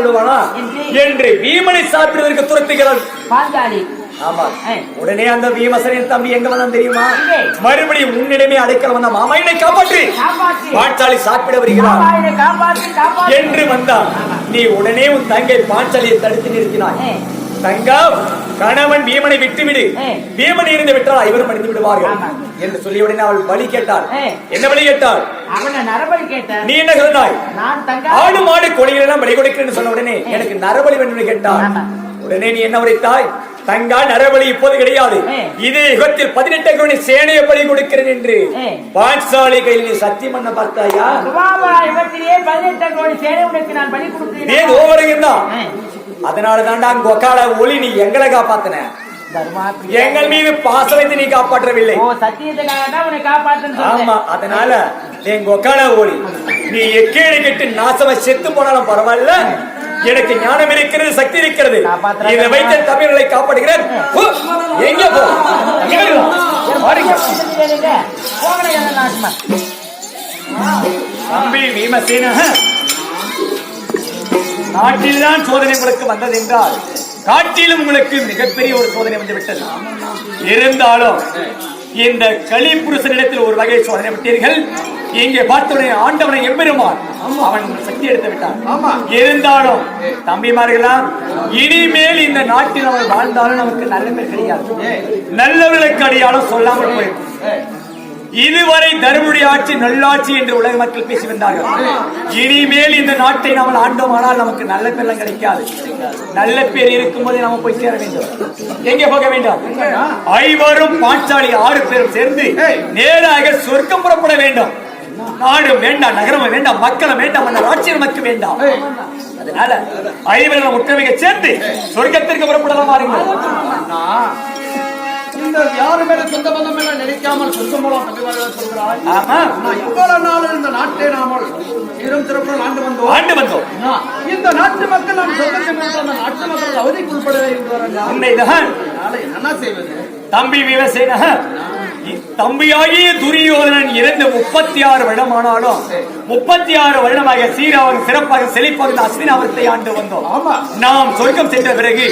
விடுவானா என்று. வீமனை சாப்பிடுவதற்கு துரத்துகிறாள். பாஞ்சாலி. ஆமா. உடனே அந்த வீமசனின் தம்பி எங்க வந்தான் தெரியுமா? மறுபடியும் முன்னிடமே அடைக்கல வந்த மாமையனை காப்பாற்று. பாஞ்சாலி சாப்பிட வருகிறார் என்று வந்தான். நீ உடனே உன் தங்கை பாஞ்சாலியை தடுத்து நிறுத்தினாய். தங்கம் கணவன் பீமனை விட்டுவிடு. பீமன் இருந்து விட்டால் ஐவரும் அடித்து விடுவார்கள். என்று சொல்லிய உடனே அவள் பலி கேட்டாள். என்ன பலி கேட்டாள்? அவனை நரபலி கேட்டார். நீ என்ன சொன்னாய் நான் தங்க. ஆடு மாடு கோழிகள் எல்லாம் பலி கொடுக்கிறேன்னு சொன்ன உடனே எனக்கு நரபலி வேண்டும் கேட்டாள். உடனே நீ என்ன உரைத்தாய்? தங்கா நரபலி இப்போது கிடையாது. இதே யுகத்தில் பதினெட்டு கோடி சேனையை பலி கொடுக்கிறேன் என்று. ஏ. பாஞ்சாலி கையில் நீ சத்தியம் பண்ண பார்த்தாயா? நீ ஏ, அதனால தாண்டா கொக்கால ஒளி நீ எங்களை காப்பாத்தின. எங்கள் மீது பாசம் வைத்து நீ காப்பாற்றவில்லை. ஆமா அதனால எங்க ஒக்கால ஓடி நீ எக்கேடு கெட்டு நாசமா செத்து போனாலும் பரவாயில்ல. எனக்கு ஞானம் இருக்கிறது சக்தி இருக்கிறது. இதை வைத்த தமிழர்களை காப்பாற்றுகிறேன். போ, எங்க போ? தம்பி பீமசேன நாட்டில்தான் சோதனை உங்களுக்கு வந்தது என்றால் காட்டிலும் உங்களுக்கு மிகப்பெரிய ஒரு சோதனை வந்து விட்டது. இருந்தாலும் இந்த களி புருஷனிடத்தில் ஒரு வகை சோதனை விட்டீர்கள். இங்கே பார்த்தவுடனே ஆண்டவனை எம்பெருமான். அவன் சக்தி எடுத்து விட்டான். இருந்தாலும் தம்பிமார்களா இனிமேல் இந்த நாட்டில் அவன் வாழ்ந்தாலும் நமக்கு நல்ல பேர் கிடையாது. நல்லவர்களுக்கு அடையாளம் சொல்லாமல் போயிருக்கும் இதுவரை தருமபுரி ஆட்சி நல்லாட்சி என்று உலக மக்கள் பேசி வந்தார்கள். இனிமேல் இந்த நாட்டை நாம் ஆண்டோமானால் நமக்கு நல்ல பேர்லாம் கிடைக்காது. நல்ல பேர் இருக்கும் போதே நாம போய் சேர வேண்டும். எங்கே போக வேண்டும்? ஐவரும் பாஞ்சாலி ஆறு பேரும் சேர்ந்து நேராக சொர்க்கம் புறப்பட வேண்டும். நாடு வேண்டாம் நகரம் வேண்டாம் மக்களும் வேண்டாம் அந்த ஆட்சி நமக்கு வேண்டாம். அதனால ஐவரும் ஒற்றுமையை சேர்ந்து சொர்க்கத்திற்கு புறப்படலாம் வாருங்கள் இந்த யாரு மேல சொந்த பந்தம் எல்லாம் நினைக்காமல் சொந்த மூலம் சொல்கிறாய்? நான் இவ்வளவு நாள் இந்த நாட்டை நாமல் இரும் சிறப்புடன் ஆண்டு வந்தோம்? ஆண்டு வந்தோம். இந்த நாட்டு மக்கள் நாம் சொந்தத்தை கொடுத்து அந்த நாட்டு மக்கள் அவதிக்குள்படவே இருக்கிறார்கள் உண்மைதான். அதனால என்ன செய்வது? தம்பி விவசேன தம்பியாகிய துரியோதனன் இறந்து முப்பத்தி ஆறு வருடமானாலும் முப்பத்தி ஆறு வருடமாக சீராக சிறப்பாக செழிப்பாக இந்த அஸ்தினாவரத்தை ஆண்டு வந்தோம். நாம் சொர்க்கம் சென்ற பிறகு.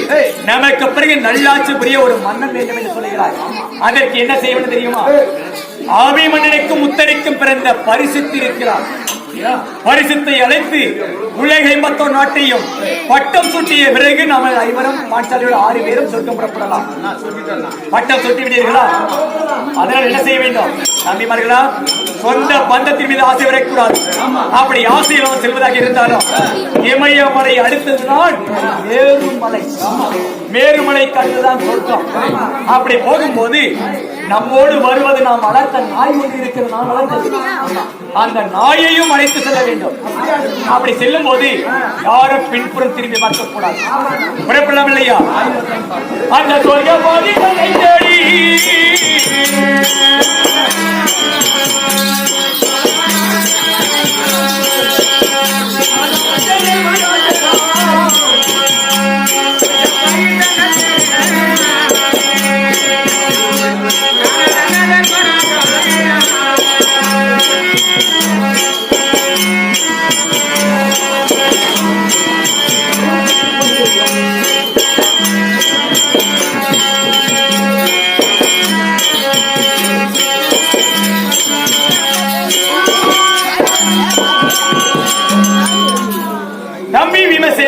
நமக்கு பிறகு நல்லாட்சி புரிய ஒரு மன்னன் வேண்டும் என்று சொல்கிறார் அதற்கு என்ன வேண்டும் தெரியுமா? ஆவி மன்னனுக்கும் முத்தரைக்கும் பிறந்த பரிசுத்து இருக்கிறார் பரிசுத்தை அழைத்து உலக ஐம்பத்தோர் நாட்டையும் பட்டம் சுட்டிய பிறகு நாம ஐவரும் பாஞ்சாலியோட ஆறு பேரும் சொர்க்கம் புறப்படலாம். பட்டம் சுட்டி விட்டீர்களா அதனால் என்ன செய்ய வேண்டும்? நம்பிமார்களா சொந்த பந்தத்தின் மீது ஆசை வரக்கூடாது. அப்படி ஆசையில் செல்வதாக இருந்தாலும் இமயமலை அடுத்ததுதான் மேருமலை. மேருமலை கண்டுதான் சொர்க்கம். அப்படி போகும்போது நம்மோடு வருவது நாம் வளர்த்த நாய் ஒன்று இருக்கிறது. நாம் வளர்த்தது அந்த நாயையும் அழைத்து செல்ல வேண்டும். அப்படி செல்லும் போது யாரும் பின்புறம் திரும்பி பார்க்க கூடாது புறப்படலாம் இல்லையா அந்த சொர்க்கவாதி தேடி.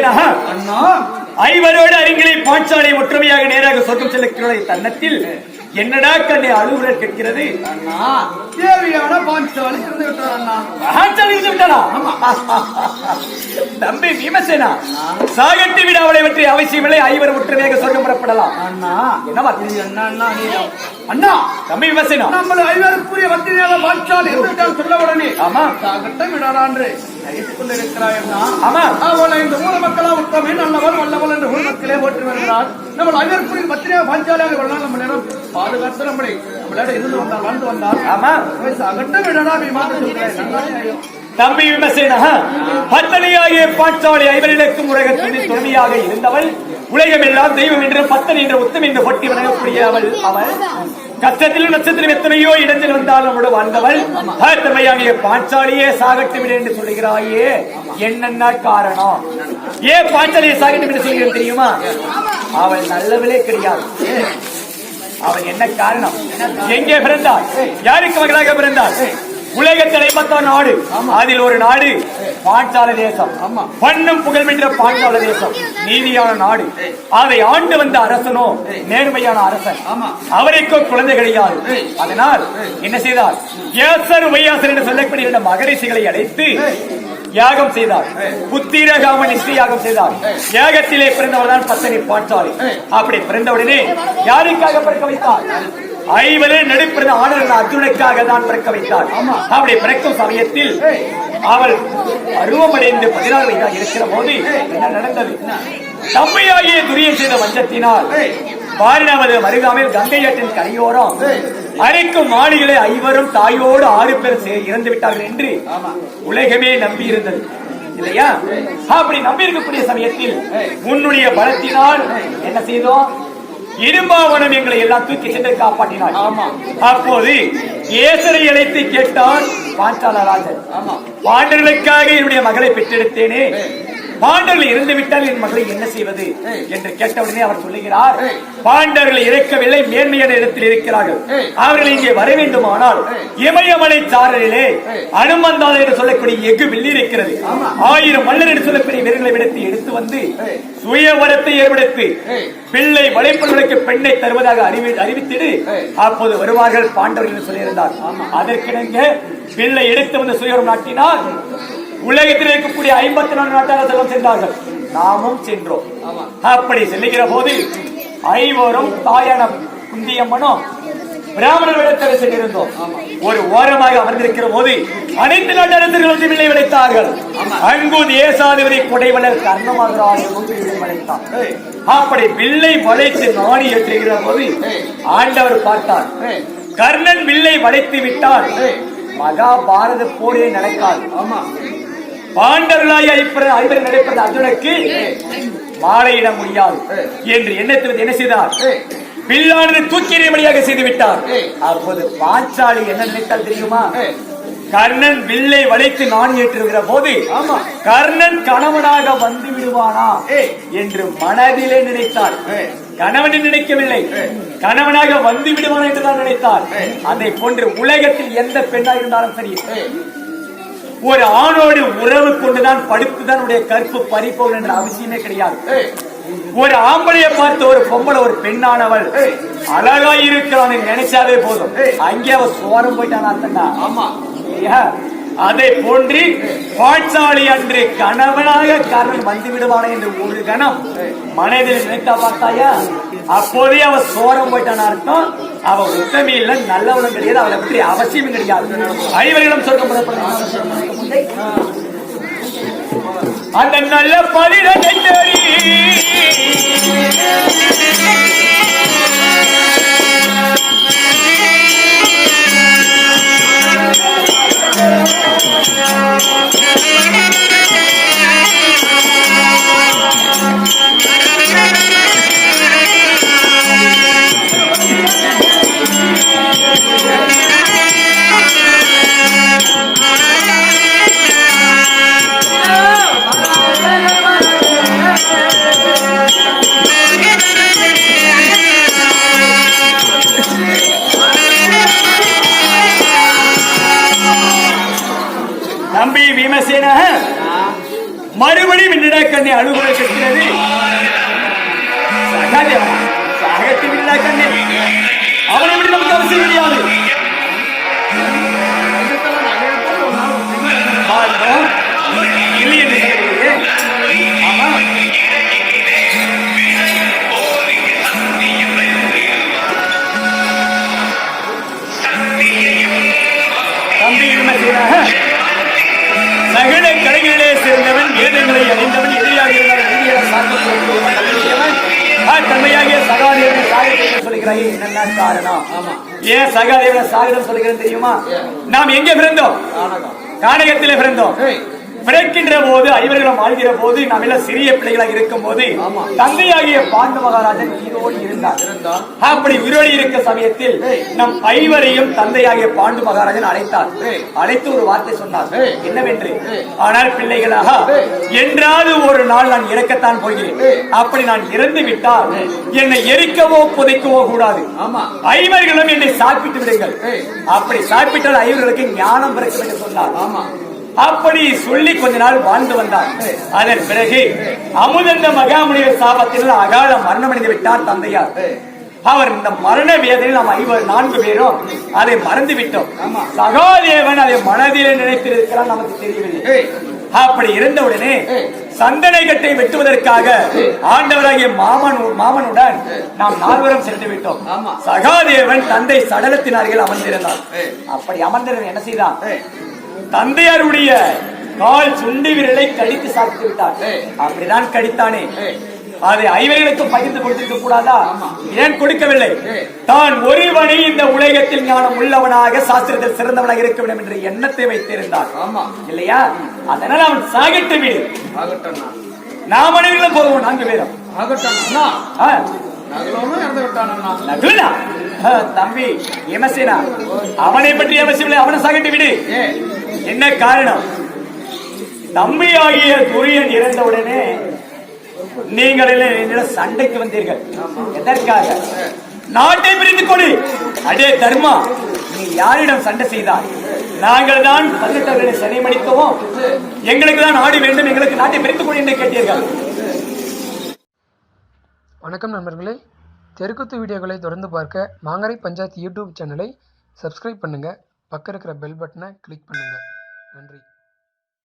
அண்ணா. ஐவரோடு அறிஞரை பாஞ்சாலை ஒற்றுமையாக நேராக சொர்க்கம் செல்லுகிற தன்னத்தில் என்னடா கண்ணை அலுவலர் கேட்கிறது? அண்ணா தேவையான பாஞ்சாலி இருந்து விட்டார் அண்ணா. பாஞ்சாலி இருந்து விட்டானா தம்பி பீமசேனா சாகட்டி விட அவளை பற்றி அவசியமில்லை ஐவர் ஒற்றுமையாக சொர்க்கம் புறப்படலாம். அண்ணா என்ன வார்த்தை? இது அண்ணா நீ அண்ணா தம்பி விமசேனா. நம்மளை ஐவருக்குரிய வட்டியாக பாஞ்சாலி இருந்துவிட்டால் சொல்ல உடனே. ஆமா. சாகட்டம் அண்ணா. உத்தமே நல்லவன் வல்லவன் என்று மக்களே ஓட்டி வருகிறார். நம்ம ஐவருக்குரிய பத்திரிகை பாஞ்சாலியாக நம்ம நேரம் பாதுகாத்து நம்மளை நம்மளோட இருந்து வந்தார் வாழ்ந்து வந்தார் ஆமா. சாகட்டம் விடடா தம்பி விமசேனா பத்தனையாகிய பாஞ்சாலி ஐவரிடக்கும் உலகத்தின் துணையாக இருந்தவள் உலகமெல்லாம் தெய்வம் என்று பத்தனை என்ற உத்தம் என்று பொட்டி வணங்கக்கூடிய அவள் அவள். கஷ்டத்திலும் நட்சத்திரம் எத்தனையோ இடத்தில் வந்தாலும் நம்மளோட வாழ்ந்தவள். பத்தமையாகிய பாஞ்சாலியே சாகட்டு விட என்று சொல்லுகிறாயே. என்னென்ன காரணம்? ஏன் பாஞ்சாலியை சாகட்டும் என்று சொல்கிறேன் தெரியுமா? அவள் நல்லவளே கிடையாது. அவள் என்ன காரணம்? எங்கே பிறந்தாள் யாருக்கு மகளாக பிறந்தாள் உலகத்தில் ஐம்பத்தாறு நாடு. அதில் ஒரு நாடு பாஞ்சால தேசம். பண்ணும் புகழ்பெற்ற பாஞ்சால தேசம். நீதியான நாடு. அதை ஆண்டு வந்த அரசனோ? நேர்மையான அரசன். அவருக்கு குழந்தை கிடையாது அதனால் என்ன செய்தார்? ஏசர் வையாசர் என்று சொல்லக்கூடிய மகரிஷிகளை அழைத்து யாகம் செய்தார். புத்திரகாம நிச்சய யாகம் செய்தார். யாகத்திலே பிறந்தவர் தான் பத்தனி பாட்டாளி. அப்படி பிறந்தவுடனே யாருக்காக பிறக்க வைத்தார்? ஐவரே நடுப்பிறந்த ஆடல் அர்ஜுனுக்காக தான் பிறக்க வைத்தார். அப்படி பிறக்கும் சமயத்தில் அவள் பருவமடைந்து பதினாறு வயதாக இருக்கிற போது என்ன நடந்தது? தம்மையாகிய துரியம் செய்த வஞ்சத்தினால் பாரினமது மருகாமையில் கங்கையாற்றின் கரையோரம் அரைக்கும் மாளிகளை ஐவரும் தாயோடு ஆறு பேர் இறந்து விட்டார்கள் என்று உலகமே நம்பி இருந்தது இல்லையா? அப்படி நம்பி இருக்கக்கூடிய சமயத்தில் உன்னுடைய பலத்தினால் என்ன செய்தோம்? இரும்பாவனம் எங்களை எல்லாம் தூக்கி சென்று காப்பாற்றினார். அப்போது ஏசரை அழைத்து கேட்டார் பாஞ்சாலராஜன் ஆமா. பாண்டர்களுக்காக என்னுடைய மகளை பெற்றெடுத்தேனே. பாண்டர்கள் இறந்து விட்டால் என் மகளை என்ன செய்வது என்று கேட்டவுடனே அவர் சொல்லுகிறார். பாண்டர்கள் இறக்கவில்லை மேன்மையான இடத்தில் இருக்கிறார்கள். அவர்கள் இங்கே வர வேண்டுமானால் இமயமலை சாரலிலே அனுமந்தாத என்று சொல்லக்கூடிய எஃகு வில்லி இருக்கிறது. ஆயிரம் மல்லர் என்று சொல்லக்கூடிய வீரர்களை விடத்து எடுத்து வந்து சுயவரத்தை ஏற்படுத்தி பிள்ளை வளைப்பவர்களுக்கு பெண்ணை தருவதாக அறிவி அறிவித்திடு. அப்போது வருவார்கள் பாண்டவர்கள் என்று சொல்லியிருந்தார். அதற்கிணங்க பிள்ளை எடுத்து வந்து சுயவரம் நாட்டினார். உலகத்தில் இருக்கக்கூடிய ஐம்பத்தி நாலு நாட்டார செல்வம் சென்றார்கள். நாமும் சென்றோம். அப்படி செல்லுகிற போது ஐவரும் தாயான குந்தியம்மனும் பிராமணர்களிடத்தில் சென்றிருந்தோம். ஒரு ஓரமாக அமர்ந்திருக்கிற போது அனைத்து நாட்டரசர்கள் வந்து விலை விளைத்தார்கள் அங்கு தேசாதிபதி கொடைவளர் கர்ணமாகராஜனும் வளைத்தான் அப்படி வில்லை வளைத்து நாடி ஏற்றுகிற போது ஆண்டவர் பார்த்தார் கர்ணன் வில்லை வளைத்து விட்டால் மகாபாரத போரே நடக்காது. ஆமா. பாண்டவர்களாய் ஐப்பற ஐவரை நடைபெற்ற அர்ஜுனுக்கு மாலையிட முடியாது. என்று எண்ணத்தில் என்ன செய்தார்? பில்லானது தூக்கி எறியும்படியாக செய்து விட்டார். அப்போது பாஞ்சாலி என்ன நினைத்தால் தெரியுமா? கர்ணன் வில்லை வளைத்து நான் ஏற்றுகிற போது. கர்ணன் கணவனாக வந்து விடுவானா? என்று மனதிலே நினைத்தார். கணவனை நினைக்கவில்லை. கணவனாக வந்து விடுவானா என்று தான் நினைத்தார். அதை போன்று உலகத்தில் எந்த பெண்ணா இருந்தாலும் சரி ஒரு ஆணோடு உறவு கொண்டுதான் படுத்துதான் உடைய கற்பு பறிப்பவள் என்ற அவசியமே கிடையாது. ஒரு ஆம்பளைய பார்த்து ஒரு பொம்பளை ஒரு பெண்ணானவள் அழகா இருக்கிறான்னு நினைச்சாவே போதும். அங்கே அவ சோரம் போயிட்டான் ஆமா? அதை போன்று பாட்சாலி அன்று கணவனாக கர்ணன் வந்து விடுவானே என்று ஒரு கணம் மனதில் நினைத்தா பார்த்தாயா? அப்போதே அவ சோரம் போயிட்டான அர்த்தம்? அவ உத்தமி இல்ல நல்லவளும் கிடையாது அவளை பற்றி அவசியம் கிடையாது. ஐவர்களும் சொல்லப்படப்படுது அந்த நல்ல பதினத்தை தேடி you. மறுபடியும் விண்ணிட கண்ணை அழுகுறை கட்டினது சகாதேவா சாகத்தி விண்ணிட கண்ணை அவனை விட நமக்கு அவசியம் கிடையாது சாகத்தை சொல்கிறாய் என்ன காரணம் ஏன் சகாதேவனை சாகரம் சொல்கிறேன் தெரியுமா? நாம் எங்கே பிறந்தோம்? நாடகம் கானகத்திலே பிறந்தோம். பிறக்கின்ற போது ஐவர்களும் ஆழ்கிற போது நாம் எல்லாம் சிறிய பிள்ளைகளாக இருக்கும் போது. தந்தையாகிய பாண்டு மகாராஜன் உயிரோடு இருந்தார். அப்படி உயிரோடு இருக்க சமயத்தில். நம் ஐவரையும் தந்தையாகிய பாண்டு மகாராஜன் அழைத்தார். அழைத்து ஒரு வார்த்தை சொன்னார். என்னவென்று. ஆனால் பிள்ளைகளாக. என்றாவது ஒரு நாள் நான் இறக்கத்தான் போகிறேன். அப்படி நான் இறந்து விட்டால் என்னை எரிக்கவோ புதைக்கவோ கூடாது ஆமா ஐவர்களும் என்னை சாப்பிட்டு விடுங்கள். அப்படி சாப்பிட்டால் ஐவர்களுக்கு ஞானம் பிறக்கும் என்று சொன்னார் ஆமா அப்படி சொல்லி கொஞ்ச நாள் வாழ்ந்து வந்தார் அதன் பிறகு அமுதந்த மகாமுனிவர் சாபத்தில் அகால மரணம் அடைந்து விட்டார் தந்தையார். அவர் இந்த மரண வேதனையில் நாம் ஐவர் நான்கு பேரும் அதை மறந்து விட்டோம். சகாதேவன் அதை மனதிலே நினைத்திருக்கிறான் நமக்கு தெரியவில்லை அப்படி இருந்தவுடனே ஏய். சந்தனை கட்டை வெட்டுவதற்காக ஆண்டவராகிய மாமன் மாமனுடன் நாம் நால்வரும் சென்று விட்டோம். சகாதேவன் தந்தை சடலத்தின் அருகில் அமர்ந்திருந்தார் ஏய். அப்படி அமர்ந்திருந்த என்ன செய்தான் தந்தையாருடைய கால் சுண்டி விரலை கடித்து சாப்பிட்டு விட்டார். அப்படிதான் கடித்தானே. அதை ஐவர்களுக்கும் பகிர்ந்து கொடுத்திருக்க கூடாதா. ஏன் கொடுக்கவில்லை. தான் ஒருவனை இந்த உலகத்தில் ஞானம் உள்ளவனாக சாஸ்திரத்தில் சிறந்தவனாக இருக்க வேண்டும் என்ற எண்ணத்தை வைத்திருந்தார். இல்லையா? அதனால அவன் சாகிட்டு விடு நாம் அனைவர்களும் போதும் நான்கு பேரும். தம்பி எமசேனா? அவனை பற்றி அவசியம் இல்லை அவனை சாகிட்டு விடு. என்ன காரணம்? தம்பியாகிய துரியன் இறந்தவுடனே நீங்கள் என்னிடம் சண்டைக்கு வந்தீர்கள். எதற்காக? நாட்டை பிரிந்து கொடு. அடே தர்மா நீ யாரிடம் சண்டை செய்தார் நாங்கள் தான் பதினெட்டவர்களை சிறைமடித்தோம் எங்களுக்கு தான் நாடு வேண்டும். எங்களுக்கு நாட்டை பிரித்துக் கொடு என்று கேட்டீர்கள். வணக்கம் நண்பர்களே. தெருக்குத்து வீடியோக்களை தொடர்ந்து பார்க்க மாங்கரை பஞ்சாயத்து யூடியூப் சேனலை சப்ஸ்கிரைப் பண்ணுங்கள் பக்கம் இருக்கிற பெல் பட்டனை கிளிக் பண்ணுங்கள் நன்றி.